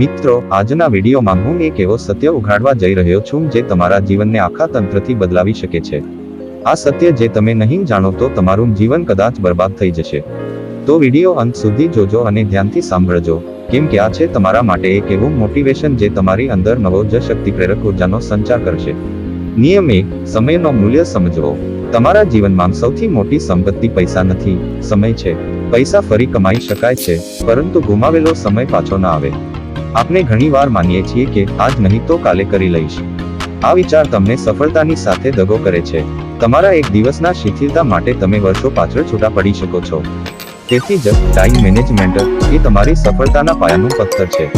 મિત્રો, આજના વિડીયોમાં હું એક એવો સત્ય ઉઘાડવા જઈ રહ્યો છું જે તમારા જીવનને આખા તંત્રથી બદલાવી શકે છે. આ સત્ય જે તમે નહીં જાણો તો તમારું જીવન કદાચ બરબાદ થઈ જશે. તો વીડિયો અંત સુધી જોજો અને ધ્યાનથી સાંભળજો. કેમ કે આ છે તમારા માટે એક એવું મોટિવેશન જે તમારી અંદર નવો જ શક્તિ પ્રેરક ઉર્જાનો સંચાર કરશે. નિયમ એક, સમયનો મૂલ્ય સમજવો. તમારા જીવનમાં સૌથી મોટી સંપત્તિ પૈસા નથી. સમય છે. પૈસા ફરી કમાઈ શકાય છે, પરંતુ ગુમાવેલો સમય પાછો ના આવે. આપણે ઘણીવાર માનીએ છીએ કે આજ નહીં તો કાલે કરી લઈશ. આ વિચાર તમને સફળતાની સાથે દગો કરે છે. તમારા એક દિવસના શિથિલતા માટે તમે વર્ષો પાછળ છૂટા પડી શકો છો. તેથી જ ટાઈમ મેનેજમેન્ટ એ તમારી સફળતાના પાયાનું પથ્થર છે.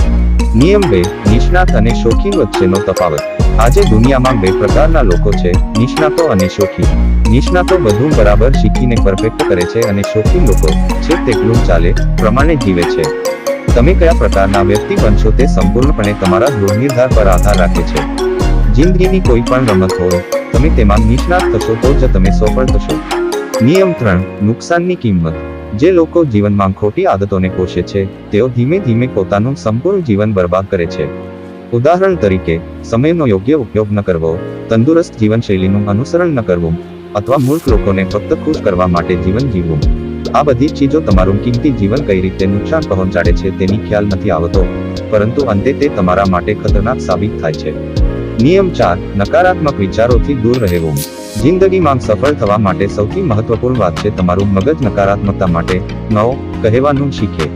નિયમ બે, નિષ્ણાત અને શોખીન વચ્ચેનો તફાવત. આજે દુનિયામાં બે પ્રકારના લોકો છે, નિષ્ણાતો અને શોખીન. નિષ્ણાતો બધું બરાબર શીખીને પરફેક્ટ કરે છે અને શોખીન લોકો છે, તેટલું ચાલે, પ્રમાણે જીવે છે. તમે કયા પ્રકારના વ્યક્તિ બનશો તે સંપૂર્ણપણે તમારા દૃઢનિર્ધાર પર આધાર રાખે છે. જિંદગીની કોઈ પણ રમત હોય, તમે તેમાં નિષ્ણાત થશો તો જ તમે સફળ થશો. નિયમ ત્રણ, નુકસાનની કિંમત. જે લોકો જીવનમાં ખોટી આદતોને પોષે છે, તેઓ ધીમે ધીમે પોતાનું સંપૂર્ણ જીવન બરબાદ કરે છે. ઉદાહરણ તરીકે, સમયનો યોગ્ય ઉપયોગ ન કરવો, તંદુરસ્ત જીવનશૈલીનું અનુસરણ ન કરવું, અથવા મૂર્ખ લોકોને ફક્ત ખુશ કરવા માટે જીવન જીવવું. આ બધી ચીજો તમારું કિંમતી જીવન કઈ રીતે નુકસાન પહોંચાડે છે તેની ખ્યાલ નથી આવતો, પરંતુ અંતે તે તમારા માટે ખતરનાક સાબિત થાય છે. નિયમ ચાર, નકારાત્મક વિચારોથી દૂર રહેવું. જિંદગીમાં સફળ થવા માટે સૌથી મહત્વપૂર્ણ વાત છે તમારું મગજ નકારાત્મકતા માટે, નવ, કહેવાનું શીખે.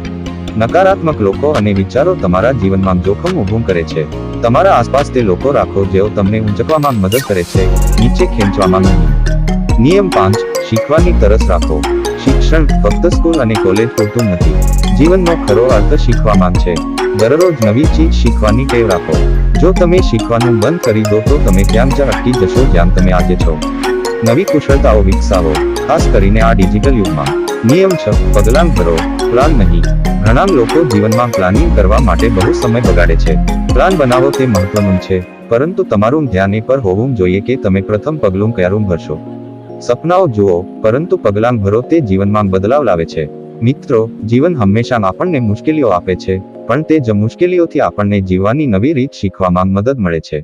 નકારાત્મક લોકો અને વિચારો તમારા જીવનમાં જોખમ ઊભું કરે છે. તમારા આસપાસ તે લોકો રાખો જેઓ તમને ઊંચકવામાં મદદ કરે છે, નીચે ખેંચવામાં નહીં. નિયમ પાંચ, શીખવાની તરસ રાખો. શિક્ષણ ફક્ત સ્કૂલ અને કોલેજ પૂરતું નથી. જીવનનો ખરો અર્થ શીખવામાં છે. દરરોજ નવી ચીજ શીખવાની ટેવ રાખો. જો તમે શીખવાનું બંધ કરી દો તો તમે ત્યાં જ અટકી જશો જ્યાં તમે આજે છો. નવી કુશળતાઓ વિકસાવો, ખાસ કરીને આ ડિજિટલ યુગમાં. નિયમ છ, પગલાં ભરો, પ્લાન નહીં. ઘણા લોકો જીવનમાં પ્લાનિંગ કરવા માટે બહુ સમય બગાડે છે. પ્લાન બનાવો તે મહત્વનું છે, પરંતુ તમારું ધ્યાન એ પર હોવું જોઈએ કે તમે પ્રથમ પગલું ક્યારું ભરશો. સપનાઓ જુઓ, પરંતુ પગલાં ભરો તે જીવનમાં બદલાવ લાવે છે. મિત્રો, જીવન હંમેશા આપણને મુશ્કેલીઓ આપે છે, પણ તે જ મુશ્કેલીઓથી આપણને જીવવાની નવી રીત શીખવામાં મદદ મળે છે.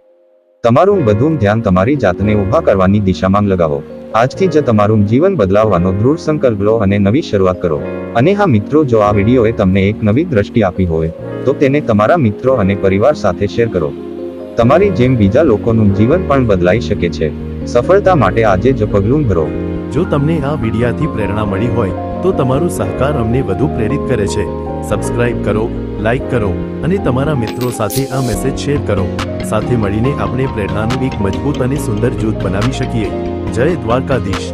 તમારું બધું ધ્યાન તમારી જાતને ઊભા કરવાની દિશામાં લગાવો. આજથી જ તમારું જીવન બદલાવવાનો દૃઢ સંકલ્પ લો અને નવી શરૂઆત કરો. અને હા, મિત્રો, જો આ વિડીયોએ તમને એક નવી દ્રષ્ટિ આપી હોય, તો તેને તમારા મિત્રો અને પરિવાર સાથે શેર કરો. તમારી જેમ બીજા લોકોનું જીવન પણ બદલાઈ શકે છે. સફળતા માટે આજે જ પગલું ભરો. જો તમને આ વિડિયાથી પ્રેરણા મળી હોય, તો તમારો સહકાર અમને વધુ પ્રેરિત કરે છે. સબસ્ક્રાઇબ કરો, લાઇક કરો અને તમારા મિત્રો સાથે આ મેસેજ શેર કરો. સાથે મળીને આપણે પ્રેરણાનું એક મજબૂત અને સુંદર જૂથ બનાવી શકીએ. જય દ્વારકાધીશ.